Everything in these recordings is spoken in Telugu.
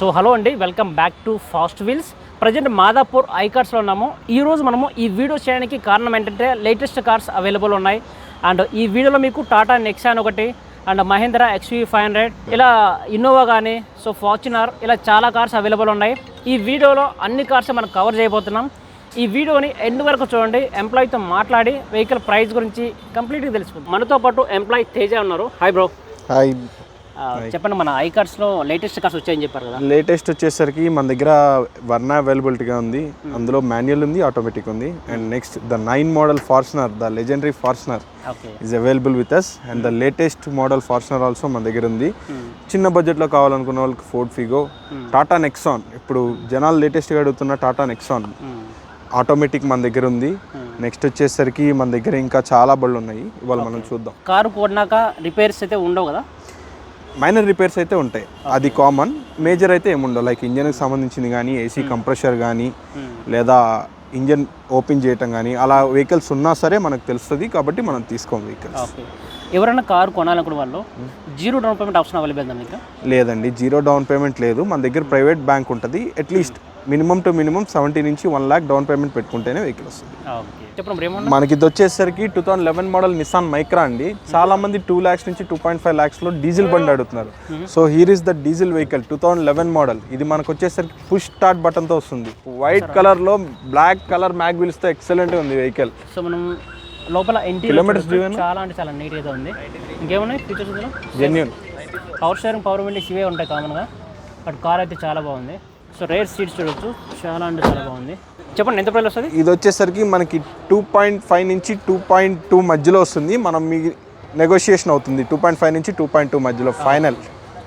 సో హలో అండి welcome back to fast wheels. Present Madhapur I కార్స్లో ఉన్నాము. ఈ రోజు మనము ఈ వీడియో చేయడానికి కారణం ఏంటంటే లేటెస్ట్ కార్స్ అవైలబుల్ ఉన్నాయి. అండ్ ఈ వీడియోలో మీకు టాటా నెక్సాన్ ఒకటి and Mahindra XUV five hundred ఇలా ఇన్నోవా కానీ సో ఫార్చునర్ ఇలా చాలా కార్స్ అవైలబుల్ ఉన్నాయి. ఈ వీడియోలో అన్ని కార్స్ మనం కవర్ చేయబోతున్నాం. ఈ వీడియోని ఎండ్ వరకు చూడండి ఎంప్లాయీతో మాట్లాడి వెహికల్ ప్రైస్ గురించి కంప్లీట్గా తెలుసుకుందాం. మనతో పాటు ఎంప్లాయీ తేజ ఉన్నారు. హాయ్ బ్రో హాయ్ చెప్పండి మన ఐ కార్స్లో లేటెస్ట్ కార్స్ వచ్చాయని చెప్పారు కదా. లేటెస్ట్ వచ్చేసరికి మన దగ్గర వర్ణ అవైలబిలిటీగా ఉంది. అందులో మాన్యువల్ ఉంది ఆటోమేటిక్ ఉంది. And next the nine model Fortuner the legendary Fortuner is available with us and the latest model Fortuner also మన దగ్గర ఉంది. చిన్న బడ్జెట్లో కావాలనుకున్న వాళ్ళకి ఫోర్డ్ ఫిగో టాటా నెక్సాన్ ఇప్పుడు జనాలు లేటెస్ట్గా అడుగుతున్న టాటా నెక్సాన్ ఆటోమేటిక్ మన దగ్గర ఉంది. నెక్స్ట్ వచ్చేసరికి మన దగ్గర ఇంకా చాలా బళ్ళు ఉన్నాయి. ఇవాళ మనం చూద్దాం. కారు కొన్నాక రిపేర్స్ అయితే ఉండవు కదా? మైనర్ రిపేర్స్ అయితే ఉంటాయి. అది కామన్. మేజర్ అయితే ఏముండవు. లైక్ ఇంజన్కి సంబంధించింది కానీ ఏసీ కంప్రెషర్ కానీ లేదా ఇంజన్ ఓపెన్ చేయటం కానీ అలా వెహికల్స్ ఉన్నా సరే మనకు తెలుస్తుంది కాబట్టి మనం తీసుకోం వెహికల్స్. ఎవరైనా కారు కొనాలనుకున్న వాళ్ళు zero down payment option available మీకు? లేదండి. జీరో డౌన్ పేమెంట్ లేదు. మన దగ్గర ప్రైవేట్ బ్యాంక్ ఉంటుంది. At least minimum to minimum seventy నుంచి వన్ ల్యాక్ డౌన్ పేమెంట్ పెట్టుకుంటేనే వెహికల్ వస్తుంది. మనకి ఇది వచ్చేసరికి two thousand eleven model Nissan Micra అండి. చాలా మంది టూ ల్యాక్స్ నుంచి టూ పాయింట్ ఫైవ్ ల్యాక్స్లో డీజిల్ బండి అడుగుతున్నారు. So here is the diesel vehicle two thousand eleven model. ఇది మనకు వచ్చేసరికి పుష్ స్టార్ట్ బటన్తో వస్తుంది. వైట్ కలర్లో బ్లాక్ కలర్ మ్యాగ్ వీల్స్తో ఎక్సలెంట్ ఉంది వెహికల్ సో మనం లోపల ఇంటీరియర్ చాలా అంటే చాలా నీట్గా అయితే ఉంది. ఇంకేమున్నాయి features genuine power steering power windows ఇవే ఉంటాయి కామన్గా బట్ కార్ అయితే చాలా బాగుంది. సో రేర్ సీట్స్ చూడొచ్చు. చాలా అంటే చాలా బాగుంది. చెప్పండి ఎంత ప్రైస్ వస్తుంది? ఇది వచ్చేసరికి మనకి టూ పాయింట్ ఫైవ్ నుంచి టూ పాయింట్ టూ మధ్యలో వస్తుంది. మనం మీ నెగోషియేషన్ అవుతుంది. టూ పాయింట్ ఫైవ్ నుంచి టూ పాయింట్ టూ మధ్యలో ఫైనల్.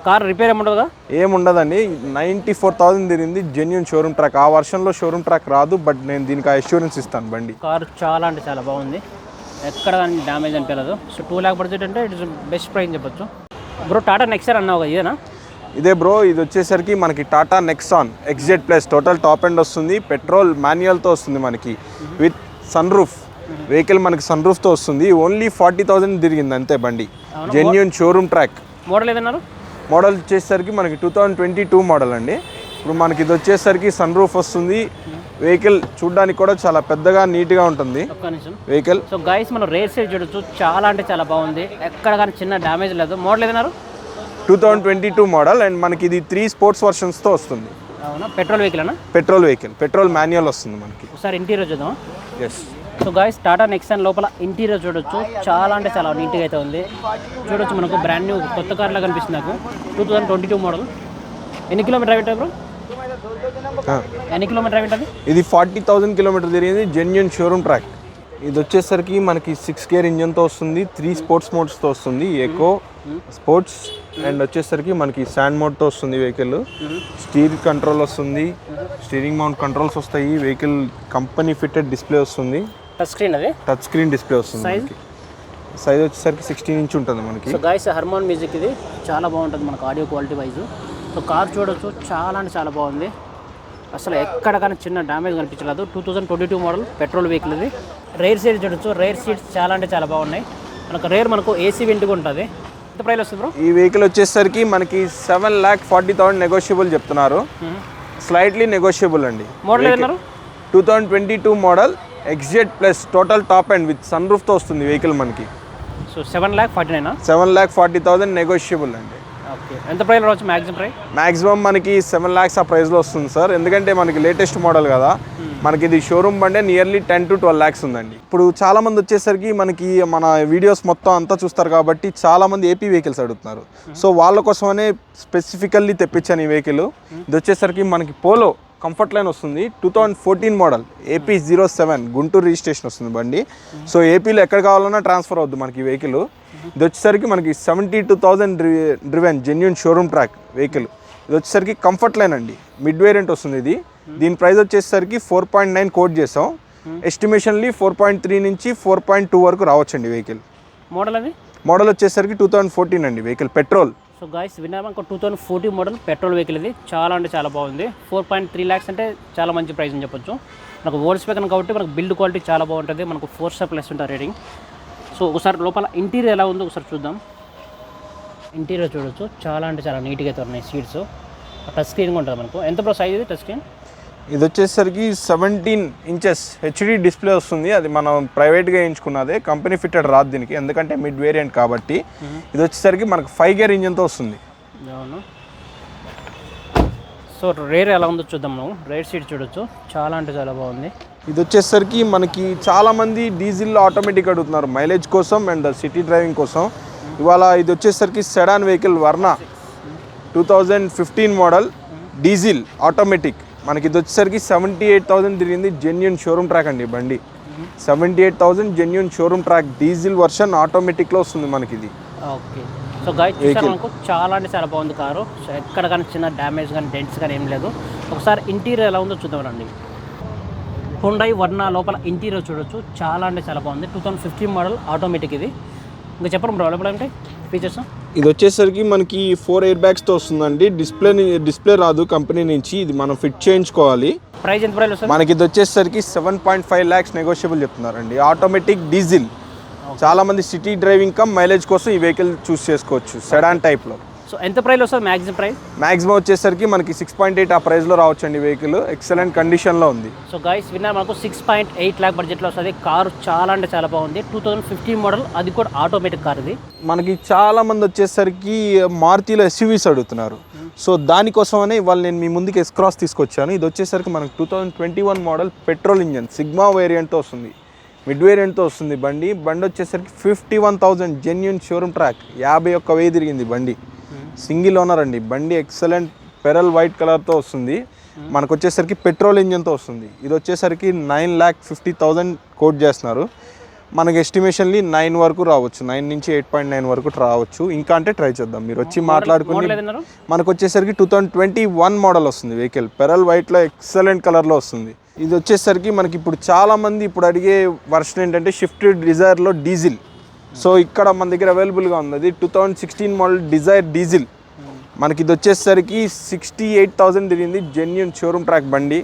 కార్ రిపేర్ ఏముండదు కదా? ఏముండదండి. నైంటీ ఫోర్ థౌసండ్ తిరిగింది. జెన్యున్ షోరూమ్ ట్రాక్ ఆ వర్షన్లో షోరూమ్ ట్రాక్ రాదు బట్ నేను దీనికి ఆ అష్యూరెన్స్ ఇస్తాను బండి. కారు చాలా అంటే చాలా బాగుంది. ఎక్కడ కానీ డ్యామేజ్ అనిపించలేదు. సో టూ ల్యాక్ బడ్జెట్ అంటే ఇట్ ఇస్ బెస్ట్ ప్రైస్ చెప్పొచ్చు. బ్రో టాటా నెక్సర్ అన్నావు కదా ఇదేనా? ఇదే బ్రో ఇది వచ్చేసరికి మనకి Tata Nexon XZ plus total top end వస్తుంది. పెట్రోల్ మాన్యువల్తో వస్తుంది మనకి. విత్ సన్ రూఫ్ వెహికల్ మనకి సన్ రూఫ్తో వస్తుంది. ఓన్లీ ఫార్టీ థౌసండ్ తిరిగింది అంతే బండి. జెన్యున్ షోరూమ్ ట్రాక్ మోడల్ ఏదన్నారు? మోడల్ వచ్చేసరికి మనకి two thousand twenty two model అండి. ఇప్పుడు మనకి ఇది వచ్చేసరికి సన్ రూఫ్ వస్తుంది. వెహికల్ చూడడానికి కూడా చాలా పెద్దగా నీట్గా ఉంటుంది. వెహికల్ సో గైస్ మనం రేర్ సైడ్ చూడొచ్చు. చాలా అంటే చాలా బాగుంది. ఎక్కడ కానీ చిన్న డ్యామేజ్ లేదు. Model ఏదన్నారు? Two thousand twenty two model and మనకి ఇది త్రీ స్పోర్ట్స్ వర్షన్స్తో వస్తుంది. అవునా? పెట్రోల్ వెహికల్ అన్నా పెట్రోల్ వెహికల్ పెట్రోల్ మాన్యువల్ వస్తుంది మనకి. ఒకసారి ఇంటీరియర్ చూద్దాం yes so guys Tata Nexon లోపల ఇంటీరియర్ చూడొచ్చు. చాలా అంటే చాలా నీట్గా అయితే ఉంది. చూడొచ్చు మనకు బ్రాండ్ న్యూ కొత్త కార్లా కనిపిస్తుంది నాకు. Two thousand twenty two model ఎన్ని కిలోమీటర్ అవి బ్రో? ఎన్ని కిలోమీటర్ అవి ఇది ఫార్టీ థౌజండ్ కిలోమీటర్ తిరిగింది జెన్యున్ షోరూమ్ ట్రాక్ ఇది వచ్చేసరికి మనకి సిక్స్ గేర్ ఇంజన్తో వస్తుంది త్రీ స్పోర్ట్స్ మోడ్స్తో వస్తుంది ఎకో స్పోర్ట్స్ అండ్ వచ్చేసరికి మనకి శాండ్ మోడ్తో వస్తుంది వెహికల్. స్టీర్ కంట్రోల్ వస్తుంది. స్టీరింగ్ మౌంట్ కంట్రోల్స్ వస్తాయి. వెహికల్ కంపెనీ ఫిట్టెడ్ డిస్ప్లే వస్తుంది. టచ్ స్క్రీన్ అది? టచ్ స్క్రీన్ డిస్ప్లే వస్తుంది? మనకి. సైజ్ వచ్చేసరికి సిక్స్టీన్ ఇంచ్ ఉంటుంది మనకి. సో గాయస్ హర్మాన్ మ్యూజిక్ ఇది. చాలా బాగుంటుంది మనకు audio quality wise so car చూడొచ్చు. చాలా అంటే చాలా బాగుంది. అసలు ఎక్కడ కానీ చిన్న డ్యామేజ్ కనిపించలేదు. Two thousand twenty two model petrol vehicle ఇది. రేర్ సీట్స్ చూడొచ్చు. రేర్ సీట్స్ చాలా అంటే చాలా బాగున్నాయి. మనకు రేర్ మనకు ఏసీ వెంట్గా ఉంటుంది. ఎంత ప్రైస్ వస్తుంది బ్రో ఈ వెహికల్ వచ్చేసరికి మనకి seven lakh forty thousand negotiable చెప్తున్నారు. స్లైట్లీ నెగోషియబుల్ అండి. Model two thousand twenty two model XZ plus total top and with sun రూఫ్తో వస్తుంది వెహికల్ మనకి. సో సెవెన్ ల్యాక్ ఫార్టీ నైనా seven lakh forty thousand negotiable అండి. ఓకే ఎంత ప్రైస్ రావచ్చు మ్యాక్సిమం ప్రైస్ మాక్సిమం మనకి సెవెన్ ల్యాక్స్ ఆ ప్రైస్లో వస్తుంది సార్ ఎందుకంటే మనకి లేటెస్ట్ మోడల్ కదా. మనకి ఇది షోరూమ్ బండే nearly ten to twelve lakhs ఉందండి. ఇప్పుడు చాలా మంది వచ్చేసరికి మనకి మన వీడియోస్ మొత్తం అంతా చూస్తారు కాబట్టి చాలా మంది ఏపీ వెహికల్స్ అడుగుతున్నారు. సో వాళ్ళ కోసమనే స్పెసిఫికల్లీ తెప్పించాను ఈ వెహికల్ ఇది వచ్చేసరికి మనకి పోలో కంఫర్ట్ లైన్ వస్తుంది. Two thousand fourteen model AP zero seven Guntur registration వస్తుంది బండి. సో ఏపీలో ఎక్కడ కావాలన్నా ట్రాన్స్ఫర్ అవుద్ది మనకి వెహికల్ ఇది వచ్చేసరికి మనకి seventy two thousand driven genuine showroom track vehicle ఇది వచ్చేసరికి కంఫర్ట్ లైన్ అండి. మిడ్ వేరియంట్ వస్తుంది ఇది. దీని ప్రైస్ వచ్చేసరికి ఫోర్ పాయింట్ నైన్ కోట్ చేసాం. ఎస్టిమేషన్లీ ఫోర్ పాయింట్ త్రీ నుంచి ఫోర్ పాయింట్ టూ వరకు రావచ్చండి వెహికల్ మోడల్ అది మోడల్ వచ్చేసరికి టూ థౌజండ్ ఫోర్టీన్ అండి వెహికల్ పెట్రోల్ సో గాయస్ విన్నాము ఒక two thousand forty model petrol vehicle ఇది. చాలా అంటే చాలా బాగుంది. ఫోర్ పాయింట్ త్రీ ల్యాక్స్ అంటే చాలా మంచి ప్రైస్ అని చెప్పొచ్చు. మనకు ఓల్డ్ స్పీకర్ కాబట్టి మనకు బిల్డ్ క్వాలిటీ చాలా బాగుంటుంది. మనకు ఫోర్ స్టార్ ప్లస్ ఉంటుంది రేటింగ్ సో ఒకసారి లోపల ఇంటీరియర్ ఎలా ఉందో ఒకసారి చూద్దాం. ఇంటీరియర్ చూడొచ్చు. చాలా అంటే చాలా నీట్గా అయితే ఉన్నాయి సీట్స్ టచ్ స్క్రీన్ ఉంటుంది మనకు. ఎంత బ్రో సైజ్ ఇది టచ్ స్క్రీన్ ఇది వచ్చేసరికి సెవెంటీన్ ఇంచెస్ హెచ్డి డిస్ప్లే వస్తుంది. అది మనం ప్రైవేట్గా వేయించుకున్నదే. కంపెనీ ఫిట్టెడ్ రాదు దీనికి. ఎందుకంటే మిడ్ వేరియంట్ కాబట్టి. ఇది వచ్చేసరికి మనకు ఫైవ్ గేర్ ఇంజన్తో వస్తుంది. అవును. సో రేర్ ఎలా ఉందో చూద్దాం మనం. రేర్ సీట్ చూడొచ్చు. చాలా అంటే చాలా బాగుంది. ఇది వచ్చేసరికి మనకి చాలామంది డీజిల్ ఆటోమేటిక్ అడుగుతున్నారు. మైలేజ్ కోసం అండ్ సిటీ డ్రైవింగ్ కోసం. ఇవాళ ఇది వచ్చేసరికి sedan vehicle Verna two thousand fifteen model diesel automatic మనకి ఇది వచ్చేసరికి సెవెంటీ ఎయిట్ థౌసండ్ తిరిగింది జెన్యున్ షోరూమ్ ట్రాక్ అండి బండి. Seventy eight thousand genuine showroom track diesel version ఆటోమేటిక్లో వస్తుంది మనకి ఇది. ఓకే. సో చూసారు మనకు? చాలా అంటే చాలా బాగుంది కారు. సో ఎక్కడ కానీ చిన్న డ్యామేజ్ కానీ డెంట్స్ కానీ ఏం లేదు. ఒకసారి ఇంటీరియర్ ఎలా ఉందో చూద్దామండి హుండై వర్ణ లోపల ఇంటీరియర్ చూడొచ్చు. చాలా అంటే చాలా బాగుంది. Two thousand fifteen model automatic ఇది. ఇంకా చెప్పండి బ్రో లోపల ఏంటి ఫీచర్స్ ఇది వచ్చేసరికి మనకి ఫోర్ ఎయిర్ బ్యాగ్స్తో వస్తుందండి. డిస్ప్లే డిస్ప్లే రాదు కంపెనీ నుంచి. ఇది మనం ఫిట్ చేయించుకోవాలి. ప్రైస్ ఎంత ప్రైస్ మనకి ఇది వచ్చేసరికి seven point five lakhs negotiable చెప్తున్నారండి. ఆటోమేటిక్ డీజిల్ చాలా మంది సిటీ డ్రైవింగ్ కమ్ మైలేజ్ కోసం ఈ వెహికల్ చూస్ చేసుకోవచ్చు సెడాన్ టైప్లో సో ఎంత ప్రైస్ వస్తుంది మ్యాక్సిమం ప్రైస్ మాక్సిమం వచ్చేసరికి మనకి సిక్స్ పాయింట్ ఎయిట్ ఆ ప్రైస్లో రావచ్చండి వెహికల్ ఎక్సలెంట్ కండిషన్లో ఉంది. సో గైస్ విన్నారు మనకు సిక్స్ పాయింట్ ఎయిట్ ల్యాక్ బడ్జెట్లో వస్తుంది. కారు చాలా అంటే చాలా బాగుంది. టూ థౌసండ్ ఫిఫ్టీన్ మోడల్ అది కూడా ఆటోమేటిక్ కార్ ఇది. మనకి చాలా మంది వచ్చేసరికి మారుతిలో ఎస్యూవీస్ అడుగుతున్నారు. సో దానికోసమనే ఇవాళ నేను మీ ముందుకి ఎస్ క్రాస్ తీసుకొచ్చాను. ఇది వచ్చేసరికి మనకి two thousand twenty one model petrol engine Sigma వేరియంట్తో వస్తుంది. మిడ్ వేరియంట్తో వస్తుంది బండి. బండి వచ్చేసరికి fifty one thousand genuine showroom track యాభై ఒక్క వెయ్యి తిరిగింది బండి. సింగిల్ ఓనర్ అండి బండి ఎక్సలెంట్ పెరల్ వైట్ కలర్తో వస్తుంది. మనకు వచ్చేసరికి పెట్రోల్ ఇంజన్తో వస్తుంది. ఇది వచ్చేసరికి nine lakh fifty thousand quote చేస్తున్నారు. మనకి ఎస్టిమేషన్లీ నైన్ వరకు రావచ్చు. నైన్ నుంచి ఎయిట్ పాయింట్ నైన్ వరకు రావచ్చు. ఇంకా అంటే ట్రై చేద్దాం. మీరు వచ్చి మాట్లాడుకుని మనకు వచ్చేసరికి two thousand twenty one model వస్తుంది వెహికల్. పెరల్ వైట్లో ఎక్సలెంట్ కలర్లో వస్తుంది. ఇది వచ్చేసరికి మనకి ఇప్పుడు చాలా మంది ఇప్పుడు అడిగే వర్షన్ ఏంటంటే షిఫ్ట్ డిజైర్లో డీజిల్. సో ఇక్కడ మన దగ్గర అవైలబుల్గా ఉంది. అది two thousand sixteen model Dzire diesel మనకి ఇది వచ్చేసరికి సిక్స్టీ ఎయిట్ థౌసండ్ తిరిగింది. జెన్యున్ షోరూమ్ ట్రాక్ బండి.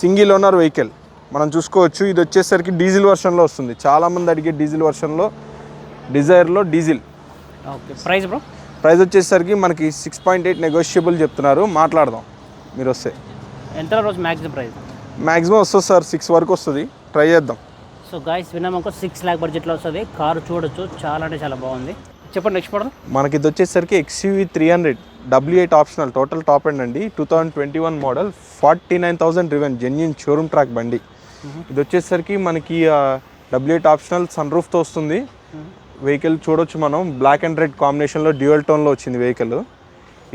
సింగిల్ ఓనర్ వెహికల్ మనం చూసుకోవచ్చు. ఇది వచ్చేసరికి డీజిల్ వర్షన్లో వస్తుంది. చాలామంది అడిగే డీజిల్ వర్షన్లో డిజైర్లో diesel okay. Price bro? Price వచ్చేసరికి మనకి సిక్స్ పాయింట్ ఎయిట్ నెగోషియబుల్ చెప్తున్నారు. మాట్లాడదాం. మీరు వస్తే. ఎంత రోజు మ్యాక్సిమం ప్రైస్? మ్యాక్సిమం వస్తుంది సార్. సిక్స్ వరకు వస్తుంది. ట్రై చేద్దాం. సో గాయస్ విన్నామనుకో సిక్స్ ల్యాక్ బడ్జెట్లో వస్తుంది. కారు చూడొచ్చు చాలా అంటే చాలా బాగుంది. చెప్పండి నెక్స్ట్ మోడల్ మనకి ఇది వచ్చేసరికి XUV three hundred W eight optional total top end అండి two thousand twenty one model forty nine thousand driven genuine showroom track బండి. ఇది వచ్చేసరికి మనకి డబ్ల్యూ ఎయిట్ ఆప్షనల్ సన్ రూఫ్తో వస్తుంది. వెహికల్ చూడొచ్చు మనం. బ్లాక్ అండ్ రెడ్ కాంబినేషన్లో డ్యూయల్ టోన్లో వచ్చింది వెహికల్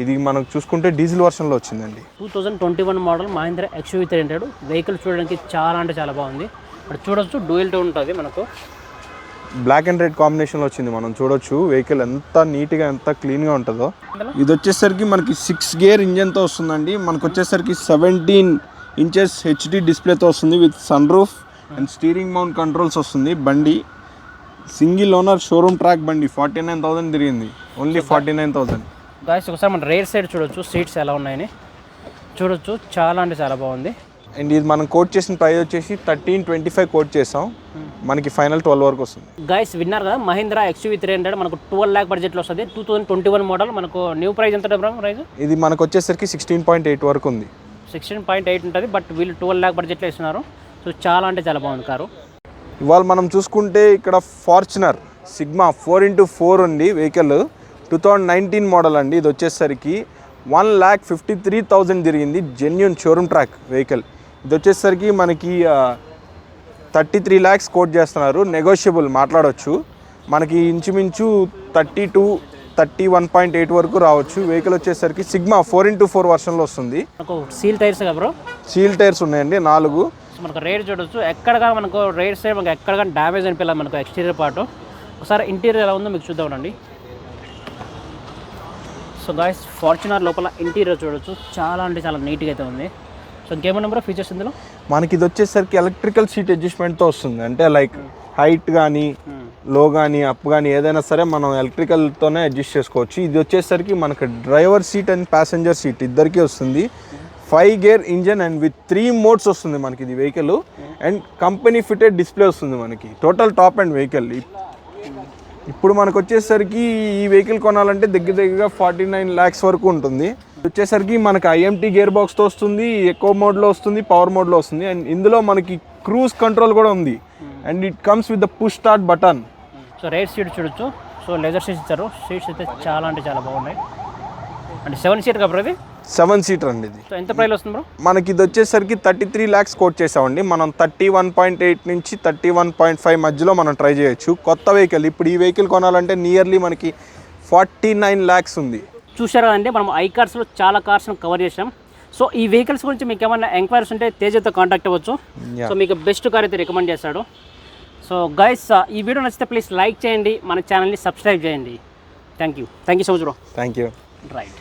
ఇది మనం చూసుకుంటే డీజిల్ వర్షన్లో వచ్చిందండి. Two thousand twenty one model Mahindra XUV three hundred vehicle చూడడానికి చాలా అంటే చాలా బాగుంది. ఇక్కడ చూడొచ్చు డూయల్ టోన్ ఉంటుంది మనకు. బ్లాక్ అండ్ రెడ్ కాంబినేషన్లో వచ్చింది మనం చూడొచ్చు వెహికల్ ఎంత నీట్గా ఎంత క్లీన్గా ఉంటుందో. ఇది వచ్చేసరికి మనకి సిక్స్ గేర్ ఇంజన్తో వస్తుందండి. మనకు వచ్చేసరికి సెవెంటీన్ ఇంచెస్ హెచ్డి డిస్ప్లేతో వస్తుంది with sun roof and steering mount controls వస్తుంది బండి. సింగిల్ ఓనర్ షోరూమ్ ట్రాక్ బండి ఫార్టీ నైన్ థౌసండ్ తిరిగింది. Only forty nine thousand guys ఒకసారి మన రేర్ సైడ్ చూడొచ్చు సీట్స్ ఎలా ఉన్నాయని. చూడొచ్చు చాలా అంటే చాలా బాగుంది. అండ్ ఇది మనం కోట్ చేసిన ప్రైస్ వచ్చేసి థర్టీన్ ట్వంటీ ఫైవ్ కోట్ చేసాం. మనకి ఫైనల్ ట్వెల్వ్ వరకు వస్తుంది. గాయస్ విన్నారు కదా మహీంద్రా ఎక్స్యూవీ త్రీ హండ్రెడ్ మనకు ట్వెల్వ్ ల్యాక్ బడ్జెట్లో వస్తుంది. Two thousand twenty one model మనకు న్యూ ప్రైస్ ఎంత ప్రైస్ ఇది మనకు వచ్చేసరికి సిక్స్టీన్ పాయింట్ ఎయిట్ వరకు ఉంది. సిక్స్టీన్ పాయింట్ ఎయిట్ ఉంటుంది బట్ వీళ్ళు ట్వెల్వ్ ల్యాక్ బడ్జెట్లో ఇస్తున్నారు. సో చాలా అంటే చాలా బాగుంది కారు. ఇవాళ మనం చూసుకుంటే ఇక్కడ Fortuner sigma four into four ఉంది vehicle two thousand nineteen model అండి. ఇది వచ్చేసరికి one lakh fifty three thousand తిరిగింది. జెన్యున్ షోరూమ్ ట్రాక్ వెహికల్ ఇది వచ్చేసరికి మనకి థర్టీ త్రీ ల్యాక్స్ కోట్ చేస్తున్నారు. నెగోషియబుల్ మాట్లాడవచ్చు మనకి ఇంచుమించు thirty two thirty one point eight వరకు రావచ్చు. వెహికల్ వచ్చేసరికి సిగ్మా ఫోర్ ఇంటూ ఫోర్ వర్షన్లో వస్తుంది. Seal tyres bro seal tyres ఉన్నాయండి నాలుగు. మనకు రేట్ చూడొచ్చు. ఎక్కడ కానీ మనకు రేట్ సైడ్ మనకు ఎక్కడ కానీ డ్యామేజ్ అనిపించలేదు మనకు ఎక్స్టీరియర్ పార్ట్ ఒకసారి ఇంటీరియర్ ఎలా ఉందో మీకు చూద్దామండి సో గాయస్ ఫార్చునర్ లోపల ఇంటీరియర్ చూడొచ్చు. చాలా అంటే చాలా నీట్గా అయితే ఉంది. సో ఇంకేమన్నా బ్రో ఫీచర్స్ ఇందులో? మనకి ఇది వచ్చేసరికి ఎలక్ట్రికల్ సీట్ అడ్జస్ట్మెంట్తో వస్తుంది. అంటే లైక్ హైట్ కానీ లో కానీ అప్ కానీ ఏదైనా సరే మనం ఎలక్ట్రికల్తోనే అడ్జస్ట్ చేసుకోవచ్చు. ఇది వచ్చేసరికి మనకు driver seat and passenger seat ఇద్దరికీ వస్తుంది. Five gear engine and with three modes వస్తుంది మనకి ఇది vehicle and company fitted display వస్తుంది మనకి. టోటల్ టాప్ అండ్ వెహికల్ ఇప్పుడు మనకు వచ్చేసరికి ఈ వెహికల్ కొనాలంటే దగ్గర దగ్గరగా ఫార్టీ నైన్ ల్యాక్స్ వరకు ఉంటుంది. వచ్చేసరికి మనకి ఐఎంటీ గేర్ బాక్స్తో వస్తుంది ఎకో మోడ్లో వస్తుంది పవర్ మోడ్లో వస్తుంది. అండ్ ఇందులో మనకి క్రూజ్ కంట్రోల్ కూడా ఉంది. And it comes with the push start button so right seat చూడొచ్చు. సో లెదర్ సీట్స్ ఇచ్చారు. సీట్స్ అయితే చాలా అంటే చాలా బాగున్నాయి. అంటే సెవెన్ సీట్ కాబట్టి ఇది? సెవెన్ సీటర్ అండి ఇది. సో ఎంత ప్రైస్ వస్తుంది బ్రో? మనకి ఇది వచ్చేసరికి థర్టీ త్రీ ల్యాక్స్ కోట్ చేసామండి. మనం థర్టీ వన్ పాయింట్ ఎయిట్ నుంచి థర్టీ వన్ పాయింట్ ఫైవ్ మధ్యలో మనం ట్రై చేయొచ్చు. కొత్త వెహికల్ ఇప్పుడు ఈ వెహికల్ కొనాలంటే నియర్లీ మనకి ఫార్టీ నైన్ ల్యాక్స్ ఉంది. చూశారు కదండి మనం ఐ కార్స్లో చాలా కార్స్ను కవర్ చేసాం సో ఈ వెహికల్స్ గురించి మీకు ఏమైనా ఎంక్వైరీస్ ఉంటే తేజతో కాంటాక్ట్ అవ్వచ్చు. సో మీకు బెస్ట్ కార్ అయితే రికమెండ్ చేస్తాడు. సో గైస్ ఈ వీడియో నచ్చితే ప్లీజ్ లైక్ చేయండి. మన ఛానల్ని సబ్స్క్రైబ్ చేయండి. Thank you thank you so much bro thank you right